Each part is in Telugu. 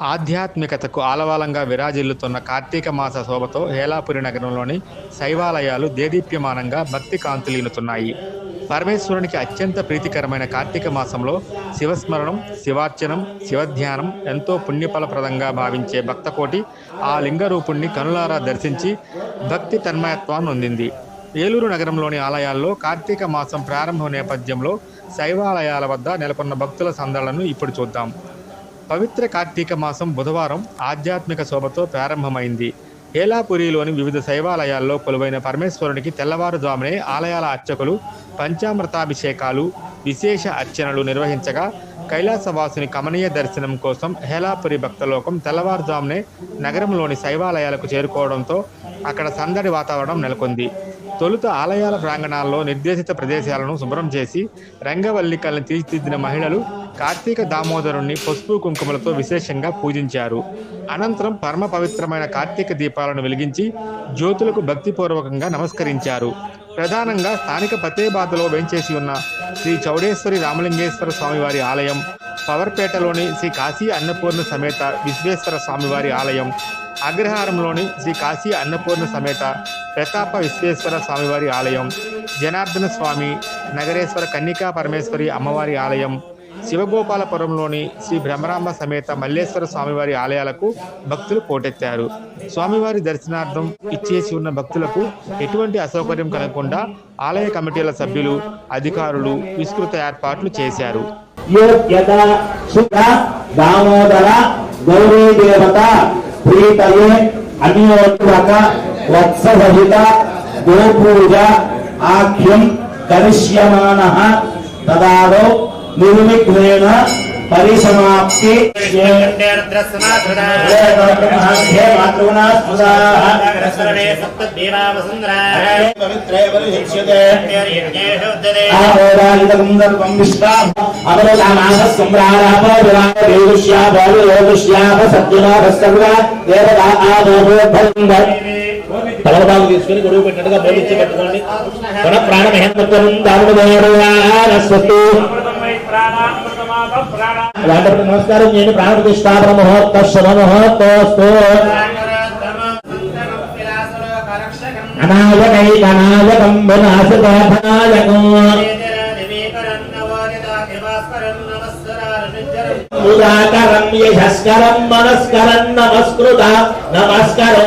ఆధ్యాత్మికతకు ఆలవాలంగా విరాజిల్లుతున్న కార్తీక మాస శోభతో హేలాపురి నగరంలోని శైవాలయాలు దేదీప్యమానంగా భక్తి కాంతులీనుతున్నాయి. పరమేశ్వరునికి అత్యంత ప్రీతికరమైన కార్తీక మాసంలో శివస్మరణం శివార్చనం శివధ్యానం ఎంతో పుణ్యఫలప్రదంగా భావించే భక్తకోటి ఆ లింగ రూపుణ్ణి కనులారా దర్శించి భక్తి తన్మయత్వాన్ని పొందింది ఏలూరు నగరంలోని ఆలయాల్లో కార్తీక మాసం ప్రారంభం నేపథ్యంలో శైవాలయాల వద్ద నెలకొన్న భక్తుల సందళ్ళను ఇప్పుడు చూద్దాం. పవిత్ర కార్తీక మాసం బుధవారం ఆధ్యాత్మిక శోభతో ప్రారంభమైంది. హేలాపురిలోని వివిధ శైవాలయాల్లో కొలువైన పరమేశ్వరునికి తెల్లవారుజామునే ఆలయాల అర్చకులు పంచామృతాభిషేకాలు విశేష అర్చనలు నిర్వహించగా కైలాసవాసుని కమనీయ దర్శనం కోసం హేలాపురి భక్తలోకం తెల్లవారుజామునే నగరంలోని శైవాలయాలకు చేరుకోవడంతో అక్కడ సందడి వాతావరణం నెలకొంది. తొలుత ఆలయాల ప్రాంగణాల్లో నిర్దేశిత ప్రదేశాలను శుభ్రం చేసి రంగవల్లికల్ని తీర్చిదిద్దిన మహిళలు కార్తీక దామోదరుణ్ణి పసుపు కుంకుమలతో విశేషంగా పూజించారు. అనంతరం పరమ పవిత్రమైన కార్తీక దీపాలను వెలిగించి జ్యోతులకు భక్తిపూర్వకంగా నమస్కరించారు. ప్రధానంగా స్థానిక పతేబాదలో వేంచేసి ఉన్న శ్రీ చౌడేశ్వరి రామలింగేశ్వర స్వామివారి ఆలయం పవర్పేటలోని శ్రీ కాశీ అన్నపూర్ణ సమేత విశ్వేశ్వర స్వామివారి ఆలయం అగ్రహారంలోని శ్రీ కాశీ అన్నపూర్ణ సమేత ప్రతాప విశ్వేశ్వర స్వామివారి ఆలయం జనార్దన స్వామి నగరేశ్వర కన్నికా పరమేశ్వరి అమ్మవారి ఆలయం శివగోపాలపురంలోని శ్రీ బ్రహ్మరాంబ సమేత మల్లేశ్వర స్వామివారి ఆలయాలకు భక్తులు పోటెత్తారు. స్వామివారి దర్శనార్థం ఇచ్చేసి ఉన్న భక్తులకు ఎటువంటి అసౌకర్యం కలగకుండా ఆలయ కమిటీల సభ్యులు అధికారులు విస్తృత ఏర్పాట్లు చేశారు. దామోదర గౌరీ దేవత ప్రీతయే అన్యోత్వక వత్ససహిత గోపూజ ఆఖ్యం కరిష్యమాణ తదాదో నిర్విఘ్నేన పరిసమాప్తి తీసుకుని గొడుగు పెట్టినట్టుగా బోధించి పెట్టుకోండి మన ప్రాణ మహేంద్రం దారుణస్వస్తు అలాంటప్పుడు నమస్కారం నేను ప్రాణ ప్రతిష్టాపన ముహూర్త శుభ ముహూర్తోస్తు అనాయకైకనాయకం వినాశకాయకం ఉదాకరం యశస్కరం మనస్కరం నమస్కృత. నమస్కరం.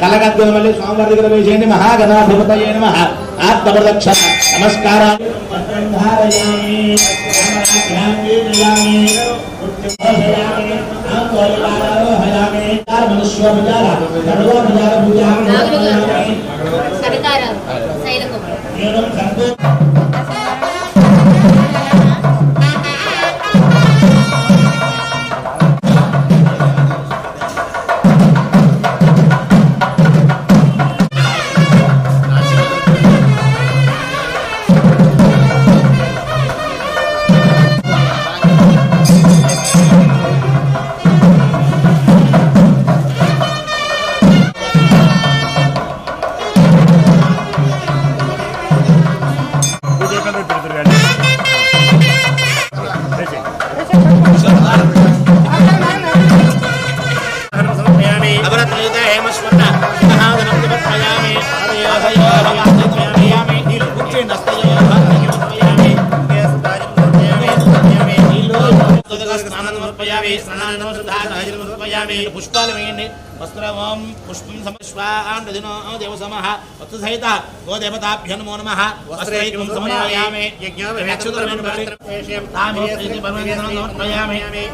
కలగద్దుమల్లి స్వామివారి దగ్గర వేసేయండి మహాగణాధిపతయే నమ. ఆత్మప్రదక్ష నమస్కారాలు. సరితారాలు శైలకుమార్ సమర్పయామి పుష్పాలు వేయండి వస్త్రం పుష్పం సమశ్వాన్ నదినో దేవ సమః వస్తు సహిత గోదేవతాభ్య నమో నమః వస్త్రైకం సమర్పయామి.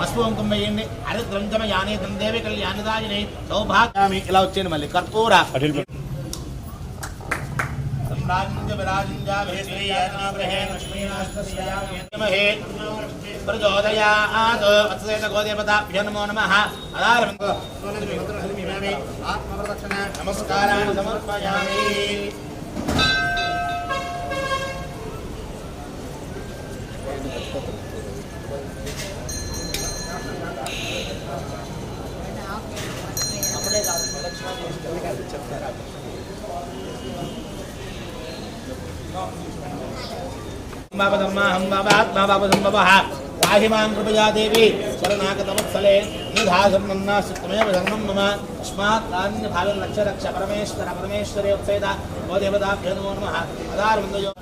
పసుపు వేయండి హరిద్రంజమయాని దందేవి కళ్యాణదాయిని. సౌభాగ్యామి. ఇలా వచ్చేయండి మళ్ళీ. కర్పూర. ప్రచోదయాత్ వత్సేత గోదేవతాభ్య నమో నమః నమస్కారాన్ని సమర్పయామి బాబదమ్మాహం బాబాత్మా ृपया देवी शरणागतवत्सले निधासन्नास्तमेव मम। तस्मात् कान्यभावं रक्ष रक्ष परमेश्वर परमेश्वरे उत्सेदा, भवदेवताभ्यो नमो नमः। अदारवन्दयो।